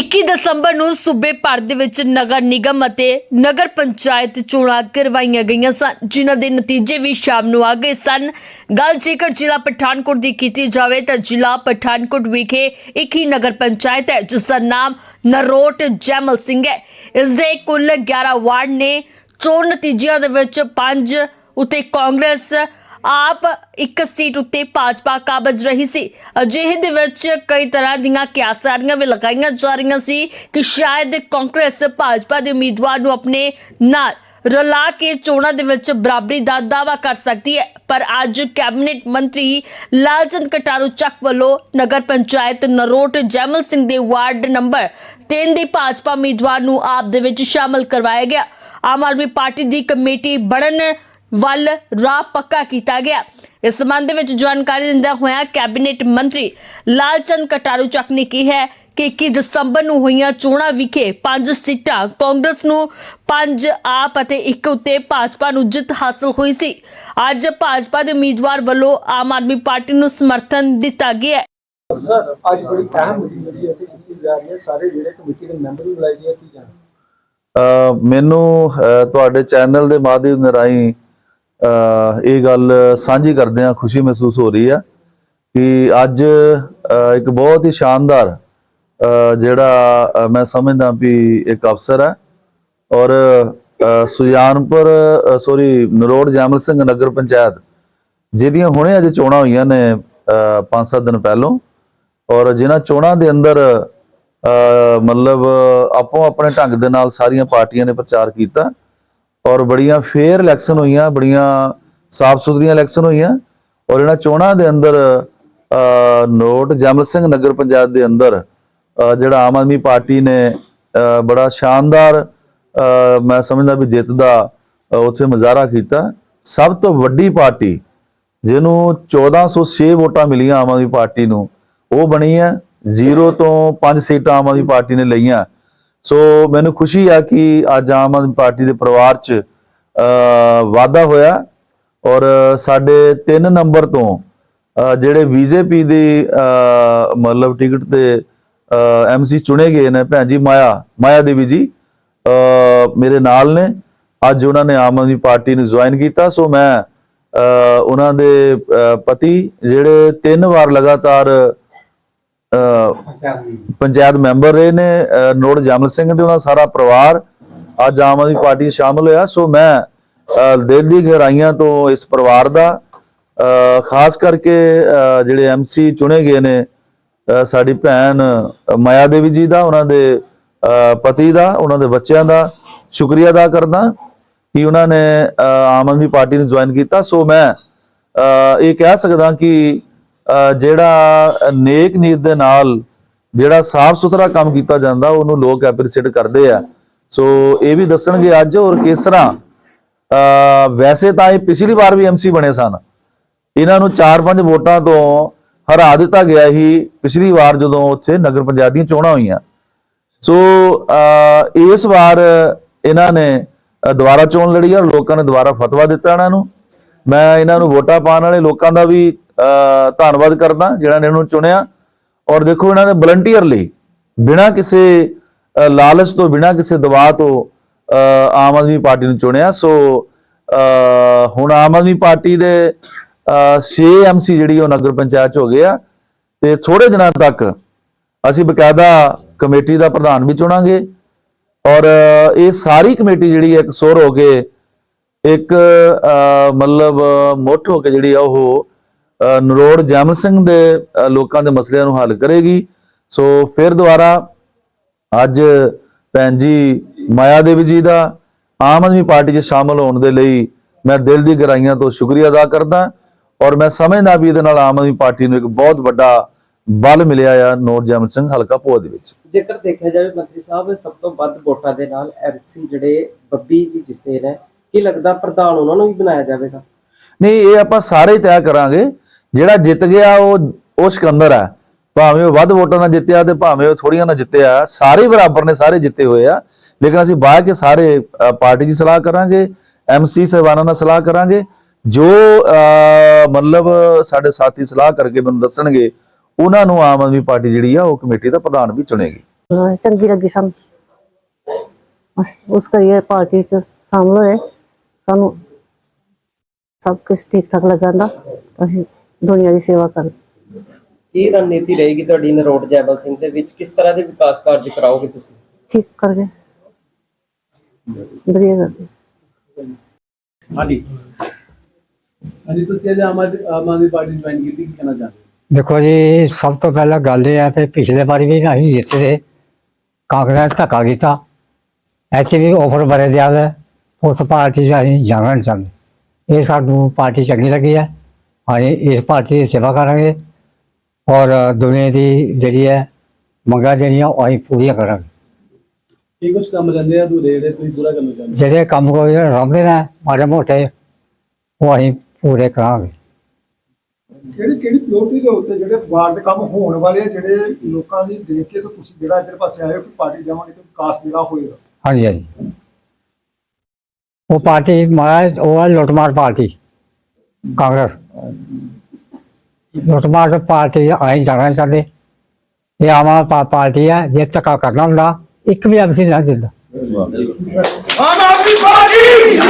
21 ਦਸੰਬਰ ਨੂੰ ਸੂਬੇ ਭਰ ਦੇ ਵਿੱਚ ਨਗਰ ਨਿਗਮ ਅਤੇ ਨਗਰ ਪੰਚਾਇਤ ਚੋਣਾਂ ਕਰਵਾਈਆਂ ਗਈਆਂ ਸਨ, ਜਿਨ੍ਹਾਂ ਦੇ ਨਤੀਜੇ ਵੀ ਸ਼ਾਮ ਨੂੰ ਆ ਗਏ ਸਨ। ਗੱਲ ਜੇਕਰ ਜ਼ਿਲ੍ਹਾ ਪਠਾਨਕੋਟ ਦੀ ਕੀਤੀ ਜਾਵੇ ਤਾਂ ਜ਼ਿਲ੍ਹਾ ਪਠਾਨਕੋਟ ਵਿਖੇ ਇੱਕ ਹੀ ਨਗਰ ਪੰਚਾਇਤ ਹੈ, ਜਿਸ ਦਾ ਨਾਮ ਨਰੋਟ ਜੈਮਲ ਸਿੰਘ ਹੈ। ਇਸ ਦੇ ਕੁੱਲ 11 ਵਾਰਡ ਨੇ ਚੋਣ ਨਤੀਜਿਆਂ ਦੇ ਵਿੱਚ 5 ਉਤੇ ਕਾਂਗਰਸ ਆਪ ਇੱਕ ਸੀਟ ਉੱਤੇ ਭਾਜਪਾ ਕਾਬਜ ਰਹੀ ਸੀ। ਅਜਿਹੇ ਦੇ ਵਿੱਚ ਕਈ ਤਰ੍ਹਾਂ ਦੀਆਂ ਕਿਆਸਾਰੀਆਂ ਵੀ ਲਗਾਈਆਂ ਜਾ ਰਹੀਆਂ ਸੀ ਕਿ ਸ਼ਾਇਦ ਕਾਂਗਰਸ ਭਾਜਪਾ ਦੇ ਉਮੀਦਵਾਰ ਨੂੰ ਆਪਣੇ ਨਾਲ ਰਲਾ ਕੇ ਚੋਣਾਂ ਦੇ ਵਿੱਚ ਬਰਾਬਰੀ ਦਾ ਦਾਅਵਾ ਕਰ ਸਕਦੀ ਹੈ। ਪਰ ਅੱਜ ਕੈਬਨਿਟ ਮੰਤਰੀ ਲਾਲਚੰਦ ਕਟਾਰੂ ਚੱਕ ਵੱਲੋਂ ਨਗਰ ਪੰਚਾਇਤ ਨਰੋਟ ਜੈਮਲ ਸਿੰਘ ਦੇ ਵਾਰਡ ਨੰਬਰ 3 ਦੇ ਭਾਜਪਾ ਉਮੀਦਵਾਰ ਨੂੰ ਆਪ ਦੇ ਵਿੱਚ ਸ਼ਾਮਲ ਕਰਵਾਇਆ ਗਿਆ। ਆਮ ਆਦਮੀ ਪਾਰਟੀ ਦੀ ਕਮੇਟੀ ਬਣਨ ਵੱਲ ਰਾਹ ਪੱਕਾ ਕੀਤਾ ਗਿਆ। ਇਸ ਸੰਬੰਧ ਦੇ ਵਿੱਚ ਜਾਣਕਾਰੀ ਦਿੰਦਿਆਂ ਹੋਇਆ ਕੈਬਨਿਟ ਮੰਤਰੀ ਲਾਲਚੰਦ ਕਟਾਰੂ ਚੱਕ ਨੇ ਕਿਹਾ ਹੈ ਕਿ 21 ਦਸੰਬਰ ਨੂੰ ਹੋਈਆਂ ਚੋਣਾਂ ਵਿਖੇ ਪੰਜ ਸੀਟਾਂ ਕਾਂਗਰਸ ਨੂੰ ਪੰਜ ਆਪ ਅਤੇ ਇੱਕ ਉੱਤੇ ਭਾਜਪਾ ਨੂੰ ਜਿੱਤ ਹਾਸਲ ਹੋਈ ਸੀ। ਅੱਜ ਭਾਜਪਾ ਦੇ ਉਮੀਦਵਾਰ ਵੱਲੋਂ ਆਮ ਆਦਮੀ ਪਾਰਟੀ ਨੂੰ ਸਮਰਥਨ ਦਿੱਤਾ ਗਿਆ ਸਰ ਅੱਜ ਬੜੀ ਅਹਿਮ ਮੀਟਿੰਗ ਜਿਹੜੀ ਇੱਥੇ ਕੀਤੀ ਜਾ ਰਹੀ ਹੈ। ਸਾਰੇ ਜਿਹੜੇ ਕਮੇਟੀ ਦੇ ਮੈਂਬਰ ਵੀ ਬੁਲਾਏ ਗਏ ਕੀ ਜਾਣ ਮੈਨੂੰ ਤੁਹਾਡੇ ਚੈਨਲ ਦੇ ਮਾਧਿਅਮ ਰਾਹੀਂ ਇਹ ਗੱਲ ਸਾਂਝੀ ਕਰਦੇ ਆ ਖੁਸ਼ੀ ਮਹਿਸੂਸ ਹੋ ਰਹੀ ਆ ਕਿ ਅੱਜ ਇੱਕ ਬਹੁਤ ਹੀ ਸ਼ਾਨਦਾਰ ਜਿਹੜਾ ਮੈਂ ਸਮਝਦਾ ਵੀ ਇੱਕ ਅਫਸਰ ਹੈ ਔਰ ਸੁਜਾਨਪੁਰ ਸੋਰੀ ਨਰੋੜ ਜੈਮਲ ਸਿੰਘ ਨਗਰ ਪੰਚਾਇਤ, ਜਿਹਦੀਆਂ ਹੁਣੇ ਅਜੇ ਚੋਣਾਂ ਹੋਈਆਂ ਨੇ 5-7 ਦਿਨ ਪਹਿਲੋਂ ਔਰ ਜਿਨ੍ਹਾਂ ਚੋਣਾਂ ਦੇ ਅੰਦਰ ਮਤਲਬ ਆਪੋ ਆਪਣੇ ਢੰਗ ਦੇ ਨਾਲ ਸਾਰੀਆਂ ਪਾਰਟੀਆਂ ਨੇ ਪ੍ਰਚਾਰ ਕੀਤਾ। ਔਰ ਬੜੀਆਂ ਫੇਅਰ ਇਲੈਕਸ਼ਨ ਹੋਈਆਂ, ਬੜੀਆਂ ਸਾਫ਼ ਸੁਥਰੀਆਂ ਇਲੈਕਸ਼ਨ ਹੋਈਆਂ ਔਰ ਇਹਨਾਂ ਚੋਣਾਂ ਦੇ ਅੰਦਰ ਨੋਟ ਜਮਲ ਸਿੰਘ ਨਗਰ ਪੰਚਾਇਤ ਦੇ ਅੰਦਰ ਜਿਹੜਾ ਆਮ ਆਦਮੀ ਪਾਰਟੀ ਨੇ ਬੜਾ ਸ਼ਾਨਦਾਰ ਮੈਂ ਸਮਝਦਾ ਵੀ ਜਿੱਤ ਦਾ ਉੱਥੇ ਮੁਜ਼ਾਹਰਾ ਕੀਤਾ। ਸਭ ਤੋਂ ਵੱਡੀ ਪਾਰਟੀ ਜਿਹਨੂੰ 1406 ਵੋਟਾਂ ਮਿਲੀਆਂ ਆਮ ਆਦਮੀ ਪਾਰਟੀ ਨੂੰ, ਉਹ ਬਣੀ ਹੈ 0 ਤੋਂ 5 ਸੀਟਾਂ ਆਮ ਆਦਮੀ ਪਾਰਟੀ ਨੇ ਲਈਆਂ। ਸੋ ਮੈਨੂੰ ਖੁਸ਼ੀ ਆ ਕਿ ਅੱਜ ਆਮ ਆਦਮੀ ਪਾਰਟੀ ਦੇ ਪਰਿਵਾਰ 'ਚ ਅ, ਵਾਧਾ ਹੋਇਆ ਔਰ ਸਾਡੇ 3 ਨੰਬਰ ਤੋਂ ਅ, ਜਿਹੜੇ ਬੀਜੇਪੀ ਦੀ ਮਤਲਬ ਟਿਕਟ ਤੇ ਐਮਸੀ ਚੁਣੇ ਗਏ ਨੇ ਭੈਣ ਜੀ ਮਾਇਆ ਮਾਇਆ ਦੇਵੀ ਜੀ ਮੇਰੇ ਨਾਲ ਨੇ। ਅੱਜ ਉਹਨਾਂ ਨੇ ਆਮ ਆਦਮੀ ਪਾਰਟੀ ਨੂੰ ਜੁਆਇਨ ਕੀਤਾ। ਸੋ ਮੈਂ ਉਹਨਾਂ ਦੇ ਪਤੀ ਜਿਹੜੇ ਤਿੰਨ ਵਾਰ ਲਗਾਤਾਰ ਪੰਚਾਇਤ ਮੈਂਬਰ ਰਹੇ ਨੇ ਨੋੜ ਜਮਲ ਸਿੰਘ ਤੇ ਉਹਨਾਂ ਦਾ ਸਾਰਾ ਪਰਿਵਾਰ ਅੱਜ ਆਮ ਆਦਮੀ ਪਾਰਟੀ ਸ਼ਾਮਲ ਹੋਇਆ। ਸੋ ਮੈਂ ਦਿਲ ਦੀ ਗਹਿਰਾਈਆਂ ਤੋਂ ਇਸ ਪਰਿਵਾਰ ਦਾ ਖਾਸ ਕਰਕੇ ਅ, ਜਿਹੜੇ ਐਮਸੀ ਚੁਣੇ ਗਏ ਨੇ ਸਾਡੀ ਭੈਣ ਮਾਇਆ ਦੇਵੀ ਜੀ ਦਾ ਉਹਨਾਂ ਦੇ ਅ, ਪਤੀ ਦਾ ਉਹਨਾਂ ਦੇ ਬੱਚਿਆਂ ਦਾ ਸ਼ੁਕਰੀਆ ਅਦਾ ਕਰਦਾ ਕਿ ਉਹਨਾਂ ਨੇ ਅ, ਆਮ ਆਦਮੀ ਪਾਰਟੀ ਨੂੰ ਜੁਆਇਨ ਕੀਤਾ। ਸੋ ਮੈਂ ਇਹ ਕਹਿ ਸਕਦਾ ਕਿ ਜਿਹੜਾ ਨੇਕ ਨੀਤ ਦੇ ਨਾਲ ਜਿਹੜਾ ਸਾਫ਼ ਸੁਥਰਾ ਕੰਮ ਕੀਤਾ ਜਾਂਦਾ ਉਹਨੂੰ ਲੋਕ ਐਪਰੀਸ਼ੀਏਟ ਕਰਦੇ ਆ। ਸੋ ਇਹ ਵੀ ਦੱਸਣਗੇ ਅੱਜ ਔਰ ਕਿਸ ਤਰ੍ਹਾਂ ਅ, ਵੈਸੇ ਤਾਂ ਇਹ ਪਿਛਲੀ ਵਾਰ ਵੀ ਐਮਸੀ ਬਣੇ ਸਨ। ਇਹਨਾਂ ਨੂੰ 4-5 ਵੋਟਾਂ ਤੋਂ ਹਰਾ ਦਿੱਤਾ ਗਿਆ ਸੀ ਪਿਛਲੀ ਵਾਰ ਜਦੋਂ ਉੱਥੇ ਨਗਰ ਪੰਚਾਇਤ ਦੀਆਂ ਚੋਣਾਂ ਹੋਈਆਂ। ਸੋ ਇਸ ਵਾਰ ਇਹਨਾਂ ਨੇ ਦੁਬਾਰਾ ਚੋਣ ਲੜੀ ਆ ਲੋਕਾਂ ਨੇ ਦੁਬਾਰਾ ਫਤਵਾ ਦਿੱਤਾ ਇਹਨਾਂ ਨੂੰ। ਮੈਂ ਇਹਨਾਂ ਨੂੰ ਵੋਟਾਂ ਪਾਉਣ ਵਾਲੇ ਲੋਕਾਂ ਦਾ ਵੀ ਧੰਨਵਾਦ ਕਰਦਾ, ਜਿਹੜਾ ਨੇ ਇਹਨੂੰ ਚੁਣਿਆ। ਔਰ ਦੇਖੋ ਇਹਨਾਂ ਨੇ ਵਲੰਟੀਅਰਲੀ ਬਿਨਾਂ ਕਿਸੇ ਲਾਲਚ ਤੋਂ, ਬਿਨਾਂ ਕਿਸੇ ਦਬਾਅ ਤੋਂ ਆਮ ਆਦਮੀ ਪਾਰਟੀ ਨੂੰ ਚੁਣਿਆ। ਸੋ ਹੁਣ ਆਮ ਆਦਮੀ ਪਾਰਟੀ ਦੇ 6 ਐਮਸੀ ਜਿਹੜੀ ਉਹ ਨਗਰ ਪੰਚਾਇਤ ਚ ਹੋ ਗਏ ਆ। ਤੇ ਥੋੜੇ ਦਿਨਾਂ ਤੱਕ ਅਸੀਂ ਬਕਾਇਦਾ ਕਮੇਟੀ ਦਾ ਪ੍ਰਧਾਨ ਵੀ ਚੁਣਾਂਗੇ। ਔਰ ਇਹ ਸਾਰੀ ਕਮੇਟੀ ਜਿਹੜੀ ਹੈ, ਇੱਕ ਸੁਰ ਹੋ ਕੇ ਇੱਕ ਮਤਲਬ ਮੁੱਠ ਹੋ ਕੇ ਜਿਹੜੀ ਆ ਉਹ ਨਰੋੜ ਜੈਮਲ ਸਿੰਘ ਦੇ ਲੋਕਾਂ ਦੇ ਮਸਲਿਆਂ ਨੂੰ ਹੱਲ ਕਰੇਗੀ। ਸੋ ਫਿਰ ਦੁਬਾਰਾ ਅੱਜ ਭੈਣ ਜੀ ਮਾਇਆ ਦੇਵੀ ਜੀ ਦਾ ਆਮ ਆਦਮੀ ਪਾਰਟੀ 'ਚ ਸ਼ਾਮਲ ਹੋਣ ਦੇ ਲਈ ਮੈਂ ਦਿਲ ਦੀ ਗਹਿਰਾਈਆਂ ਤੋਂ ਸ਼ੁਕਰੀਆ ਅਦਾ ਕਰਦਾ ਔਰ ਮੈਂ ਸਮਝਦਾ ਵੀ ਇਹਦੇ ਨਾਲ ਆਮ ਆਦਮੀ ਪਾਰਟੀ ਨੂੰ ਇੱਕ ਬਹੁਤ ਵੱਡਾ ਬਲ ਮਿਲਿਆ ਆ ਨੋਰ ਜੈਮਲ ਸਿੰਘ ਹਲਕਾ ਭੋਆ ਦੇ ਵਿੱਚ। ਜੇਕਰ ਦੇਖਿਆ ਜਾਵੇ ਮੰਤਰੀ ਸਾਹਿਬ ਸਭ ਤੋਂ ਵੱਧ ਵੋਟਾਂ ਦੇ ਨਾਲ ਐਮਸੀ ਜਿਹੜੇ ਬੱਬੀ ਜੀ ਜਿੱਤੇ ਨੇ ਕੀ ਲੱਗਦਾ ਪ੍ਰਧਾਨ ਉਹਨਾਂ ਨੂੰ ਵੀ ਬਣਾਇਆ ਜਾਵੇਗਾ? ਨਹੀਂ ਇਹ ਆਪਾਂ ਸਾਰੇ ਹੀ ਤੈਅ ਕਰਾਂਗੇ। ਜਿਹੜਾ ਜਿੱਤ ਗਿਆ ਉਹ ਉਹ ਸਿਕੰਦਰ ਹੈ। ਭਾਵੇਂ ਉਹ ਵੱਧ ਵੋਟਾਂ ਨਾਲ ਜਿੱਤਿਆ ਤੇ ਭਾਵੇਂ ਉਹ ਥੋੜੀਆਂ ਨਾਲ ਜਿੱਤਿਆ ਸਾਰੇ ਬਰਾਬਰ ਨੇ ਸਾਰੇ ਜਿੱਤੇ ਹੋਏ ਆ। ਲੇਕਿਨ ਅਸੀਂ ਬਾਅਦ ਕੇ ਸਾਰੇ ਪਾਰਟੀ ਦੀ ਸਲਾਹ ਕਰਾਂਗੇ ਐਮਸੀ ਸਹਿਬਾਨਾਂ ਨਾਲ ਸਲਾਹ ਕਰਾਂਗੇ। ਜੋ ਅ, ਮਤਲਬ ਸਾਡੇ ਸਾਥੀ ਸਲਾਹ ਕਰਕੇ ਮੈਨੂੰ ਦੱਸਣਗੇ ਉਹਨਾਂ ਨੂੰ ਆਮ ਆਦਮੀ ਪਾਰਟੀ ਜਿਹੜੀ ਆ ਉਹ ਕਮੇਟੀ ਦਾ ਪ੍ਰਧਾਨ ਵੀ ਚੁਣੇਗੀ। ਹਾਂ, ਚੰਗੀ ਲੱਗੀ ਸਾਨੂੰ। ਉਸ ਕਰੀਏ ਪਾਰਟੀ ਚ ਸ਼ਾਮਲ ਹੋਏ। ਸਾਨੂੰ ਸਭ ਕੁਝ ਠੀਕ ਠਾਕ ਲੱਗਾਂਦਾ ਅਸੀਂ ਦੁਨੀਆ ਦੀ ਸੇਵਾ ਕਰ ਕੀ ਰਣਨੀਤੀ ਰਹੇਗੀ ਤੁਹਾਡੀ ਨਰੋਟ ਜੈਮਲ ਸਿੰਘ ਦੇ ਵਿੱਚ? ਕਿਸ ਤਰ੍ਹਾਂ ਦੇ ਵਿਕਾਸ ਕਾਰਜ ਕਰਾਓਗੇ ਤੁਸੀਂ? ਠੀਕ ਕਰਕੇ। ਵਧੀਆ ਕਰਕੇ ਹਾਂਜੀ। ਹਾਂਜੀ ਤੁਸੀਂ ਅੱਜ ਆਮ ਆਦ- ਆਮ ਆਦਮੀ ਪਾਰਟੀ ਜੁਆਇਨ ਕੀਤੀ ਕੀ ਕਹਿਣਾ ਚਾਹੁੰਦੇ? ਦੇਖੋ ਜੀ ਸਭ ਤੋਂ ਪਹਿਲਾਂ ਗੱਲ ਇਹ ਹੈ ਕਿ ਪਿਛਲੇ ਵਾਰੀ ਵੀ ਅਸੀਂ ਜਿੱਤੇ ਕਾਂਗਰਸ ਧੱਕਾ ਕੀਤਾ। ਐਚ ਵੀ ਆਫਰ ਬੜੇ ਦਿਆਦਾ ਉਸ ਪਾਰਟੀ 'ਚ ਅਸੀਂ ਜਾਣਾ ਨਹੀਂ ਚਾਹੁੰਦੇ ਇਹ ਸਾਨੂੰ ਪਾਰਟੀ ਚੰਗੀ ਲੱਗੀ ਹੈ। ਅਸੀਂ ਇਸ ਪਾਰਟੀ ਦੀ ਸੇਵਾ ਕਰਾਂਗੇ ਔਰ ਦੁਨੀਆ ਦੀ ਜਿਹੜੀ ਹੈ ਮੰਗਾਂ ਜਿਹੜੀਆਂ ਉਹ ਅਸੀਂ ਪੂਰੀਆਂ ਕਰਾਂਗੇ। ਕੀ ਕੁਝ ਕੰਮ ਰਹਿੰਦੇ ਆ? ਅਧੂਰੇ ਜਿਹੜੇ ਤੁਸੀਂ ਪੂਰਾ ਕਰਨਾ ਚਾਹੁੰਦੇ ਜਿਹੜੇ ਕੰਮ ਕੋਈ ਰਹਿੰਦੇ ਨੇ ਮਾੜੇ ਮੋਟੇ ਉਹ ਅਸੀਂ ਪੂਰੇ ਕਰਾਂਗੇ। ਕਿਹੜੀ ਕਿਹੜੀ ਪ੍ਰਾਇੋਰਟੀ ਦੇ ਉੱਤੇ ਜਿਹੜੇ ਵਾਰਡ ਦੇ ਕੰਮ ਹੋਣ ਵਾਲੇ ਆ, ਜਿਹੜੇ ਲੋਕਾਂ ਦੀ ਦੇਖ ਕੇ ਤੁਸੀਂ ਜਿਹੜਾ ਇੱਧਰ ਪਾਸੇ ਆਏ ਹੋ ਕਿ ਪਾਰਟੀ ਜਾਵਾਂਗੇ ਤੇ ਵਿਕਾਸ ਜਿਹੜਾ ਹੋਏਗਾ? ਹਾਂਜੀ ਹਾਂਜੀ। ਉਹ ਪਾਰਟੀ ਮਹਾਰਾਜ ਉਹ ਹੈ ਲੁੱਟਮਾਰ ਪਾਰਟੀ, ਕਾਂਗਰਸ। ਲੁੱਟਮਾਰ ਪਾਰਟੀ ਆਈ ਜਾਣਾ ਨਹੀਂ ਚਾਹੁੰਦੇ। ਇਹ ਆਮ ਆਦਮੀ ਪਾਰਟੀ ਹੈ, ਜੇ ਧੱਕਾ ਕਰਨਾ ਹੁੰਦਾ, ਇੱਕ ਵੀ ਐਮਸੀ ਨਹੀਂ ਦਿੰਦਾ। ਆਮ ਆਦਮੀ ਪਾਰਟੀ!